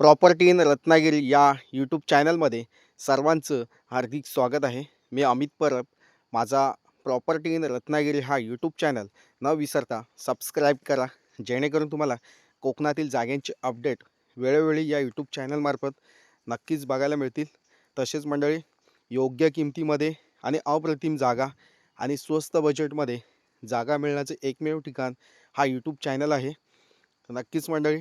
Property in Ratnagiri या YouTube चॅनलमध्ये सर्वांचं हार्दिक स्वागत आहे. मी अमित परब. माझा प्रॉपर्टी इन रत्नागिरी हा यूट्यूब चॅनल न विसरता सबस्क्राईब करा. जेणेकरून तुम्हाला कोकणातील जागांचे अपडेट वेळोवेळी या यूट्यूब चॅनलमार्फत नक्कीच बघायला मिळतील. तसेच मंडळी योग्य किमतीमध्ये आणि अप्रतिम जागा आणि स्वस्त बजेटमध्ये जागा मिळण्याचं एकमेव ठिकाण हा यूट्यूब चॅनल आहे. नक्कीच मंडळी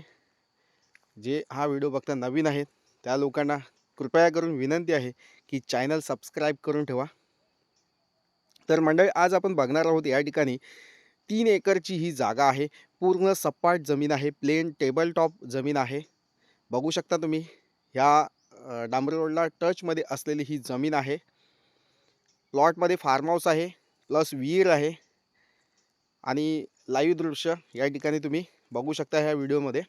जे हा व्हिडिओ बघता नवीन आहेत त्या लोकांना कृपया करून विनंती आहे की चॅनल सबस्क्राईब करून ठेवा. तर मंडळी आज आपण बघणार आहोत या ठिकाणी तीन एकरची ही जागा आहे. पूर्ण सपाट जमीन आहे प्लेन टेबल टॉप जमीन आहे. बघू शकता तुम्ही ह्या डांबरी रोडला टचमध्ये असलेली ही जमीन आहे. प्लॉटमध्ये फार्म हाऊस आहे प्लस विहीर आहे आणि लाईव्ह दृश्य या ठिकाणी तुम्ही बघू शकता ह्या व्हिडिओमध्ये.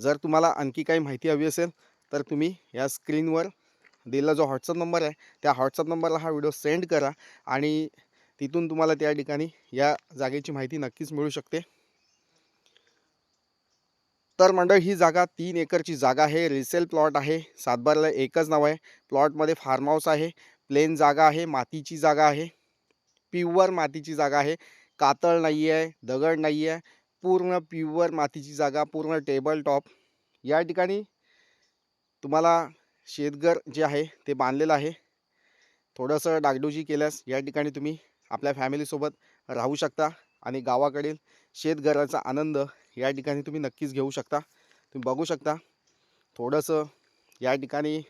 जर तुम्हाला आणखी काही माहिती हवी असेल तर तुम्ही या स्क्रीनवर दिलेला जो व्हॉट्सअप नंबर आहे त्या व्हॉट्सअप नंबरला हा व्हिडिओ सेंड करा आणि तिथून तुम्हाला त्या ठिकाणी या जागेची माहिती नक्कीच मिळू शकते. तर मंडळ ही जागा तीन एकरची जागा आहे. रिसेल प्लॉट आहे. सातबारला एकच नाव आहे. प्लॉटमध्ये फार्म हाऊस आहे. प्लेन जागा आहे. मातीची जागा आहे. प्युअर मातीची जागा आहे. कातळ नाही आहे दगड नाही आहे पूर्ण प्युअर मातीची जागा पूर्ण टेबल टॉप या ठिकाणी तुम्हाला शेतघर जे आहे ते बांधलेलं आहे. थोडंसं डागडुजी केल्यास या ठिकाणी तुम्ही आपल्या फॅमिलीसोबत राहू शकता आणि गावाकडील शेतघराचा आनंद या ठिकाणी तुम्ही नक्कीच घेऊ शकता. तुम्ही बघू शकता. थोडंसं या ठिकाणी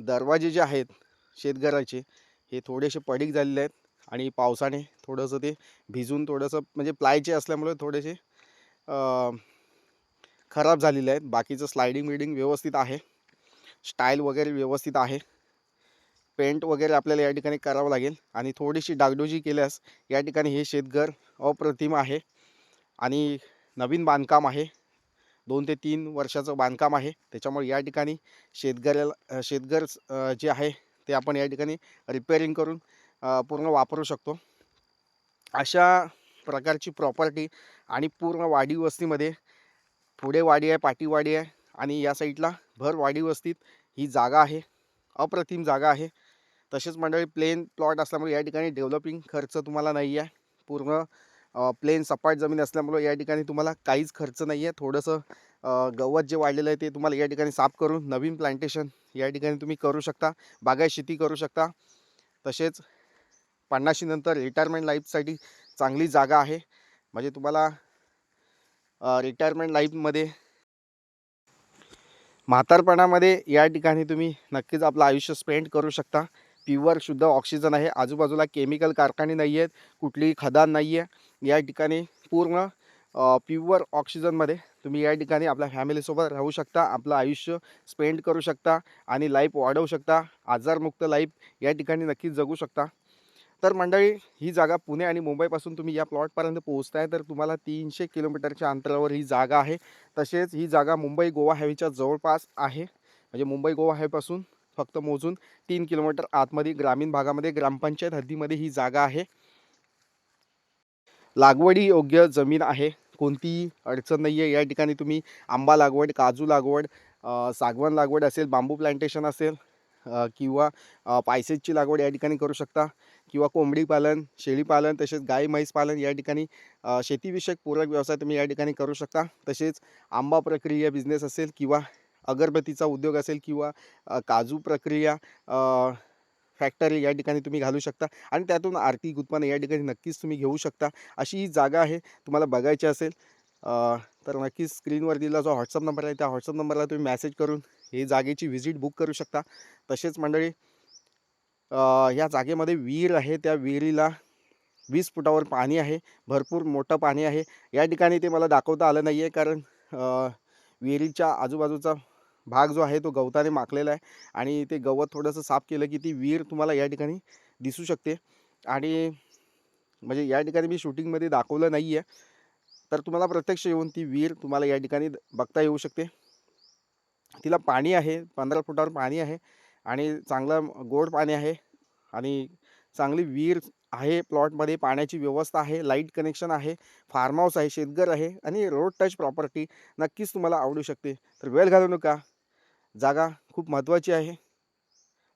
दरवाजे जे आहेत शेतघराचे हे थोडेसे पडीक झालेले आहेत. आणि पावसाने थोडंसं ते भिजून थोडंसं म्हणजे प्लायचे असल्यामुळे थोडेसे खराब झालेले आहेत. बाकीचं स्लायडिंग बिल्डिंग व्यवस्थित आहे. स्टाईल वगैरे व्यवस्थित आहे. पेंट वगैरे आपल्याला या ठिकाणी करावं लागेल. आणि थोडीशी डागडोजी केल्यास या ठिकाणी हे शेतघर अप्रतिम आहे. आणि नवीन बांधकाम आहे. दोन ते तीन वर्षाचं बांधकाम आहे. त्याच्यामुळे या ठिकाणी शेतकऱ्याला शेतघर जे आहे ते आपण या ठिकाणी रिपेअरिंग करून पूर्ण वापरू शकतो. अशा प्रकारची प्रॉपर्टी आणि पूर्ण वाडी वस्तीमध्ये पुढे वाडी आहे पाटीवाडी आहे आणि या साईडला भर वाडी वस्तीत ही जागा आहे अप्रतिम जागा आहे. तसेच मंडळी प्लेन प्लॉट असल्यामुळे या ठिकाणी डेव्हलपिंग खर्च तुम्हाला नाही आहे. पूर्ण प्लेन सपाट जमीन असल्यामुळे या ठिकाणी तुम्हाला काहीच खर्च नाही आहे. थोडंसं गवत जे वाढलेलं आहे ते तुम्हाला या ठिकाणी साफ करून नवीन प्लांटेशन या ठिकाणी तुम्ही करू शकता बागायत शेती करू शकता. तसेच पन्नाशीनंतर रिटायरमेंट लाईफसाठी चांगली जागा आहे. म्हणजे तुम्हाला रिटायरमेंट लाईफमध्ये म्हातारपणामध्ये या ठिकाणी तुम्ही नक्कीच आपलं आयुष्य स्पेंड करू शकता. प्युअर शुद्ध ऑक्सिजन आहे. आजूबाजूला केमिकल कारखाने नाही आहेत कुठलीही खदान नाही आहे या ठिकाणी पूर्ण प्युअर ऑक्सिजनमध्ये तुम्ही या ठिकाणी आपल्या फॅमिलीसोबत राहू शकता आपलं आयुष्य स्पेंड करू शकता आणि लाईफ वाढवू शकता. आजारमुक्त लाईफ या ठिकाणी नक्कीच जगू शकता. तर मंडळी ही जागा पुणे आणि मुंबईपासून तुम्ही या प्लॉटपर्यंत पोहोचताय तर तुम्हाला तीनशे किलोमीटरच्या अंतरावर ही जागा आहे. तसेच ही जागा मुंबई गोवा हायवेच्या जवळपास आहे. म्हणजे मुंबई गोवा हायवेपासून फक्त मोजून तीन किलोमीटर आतमध्ये ग्रामीण भागामध्ये ग्रामपंचायत हद्दीमध्ये ही जागा आहे. लागवडी योग्य जमीन आहे. कोणतीही अडचण नाही आहे या ठिकाणी तुम्ही आंबा लागवड काजू लागवड सागवण लागवड असेल बांबू प्लांटेशन असेल किंवा पायसेजची पायसेसची लागवड या ठिकाणी करू शकता. किंवा कोंबडी पालन शेळी पालन तसेच गाय म्हैस पालन या ठिकाणी शेतीविषयक पूरक व्यवसाय तुम्ही या ठिकाणी करू शकता. तसेच आंबा प्रक्रिया बिझनेस असेल किंवा अगरबत्तीचा उद्योग असेल किंवा काजू प्रक्रिया फॅक्टरी या ठिकाणी तुम्ही घालू शकता. आणि त्यातून आर्थिक उत्पन्न या ठिकाणी नक्कीच तुम्ही घेऊ शकता. अशी ही जागा आहे. तुम्हाला बघायची असेल तर नक्कीच स्क्रीनवर दिलेला जो व्हॉट्सअप नंबर आहे त्या व्हॉट्सअप नंबरला तुम्ही मॅसेज करून ही जागेची व्हिजिट बुक करू शकता. तसेच मंडळी या जागेमध्ये विहीर आहे. त्या विहिरीला वीस फुटावर पाणी आहे. भरपूर मोठं पाणी आहे. या ठिकाणी ते मला दाखवता आलं नाही आहे कारण विहिरीच्या आजूबाजूचा भाग जो आहे तो गवताने माखलेला आहे आणि ते गवत थोडंसं साफ केलं की ती विहीर तुम्हाला या ठिकाणी दिसू शकते. आणि म्हणजे या ठिकाणी मी शूटिंगमध्ये दाखवलं नाही आहे तर तुम्हाला प्रत्यक्ष येऊन ती विहीर तुम्हाला या ठिकाणी बघता येऊ शकते. तिला पाणी आहे. पंधरा फुटावर पाणी आहे. आणि चांगलं गोड पाणी आहे आणि चांगली विहीर आहे प्लॉटमध्ये पाण्याची व्यवस्था आहे लाइट कनेक्शन आहे फार्म हाऊस आहे शेतघर आहे आणि रोड टच प्रॉपर्टी नक्कीच तुम्हाला आवडू शकते. तर वेळ घालू नका. जागा खूप महत्त्वाची आहे.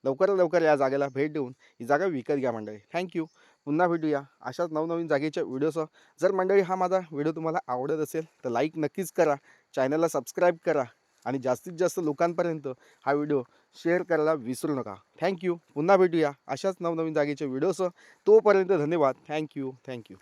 लवकरात लवकर या जागेला भेट देऊन ही जागा विकत घ्या मंडळी. थँक्यू पुन्हा भेटूया अशाच नवनवीन जागेच्या व्हिडिओसह जर मंडळी हा माझा व्हिडिओ तुम्हाला आवडत असेल तर लाईक नक्कीच करा. चॅनलला सबस्क्राईब करा. आणि जास्तीत जास्त लोकांपर्यंत हा व्हिडिओ शेअर करायला विसरू नका. थँक्यू पुन्हा भेटूया अशाच नवनवीन जागेच्या व्हिडिओसह. तोपर्यंत धन्यवाद. Thank you thank you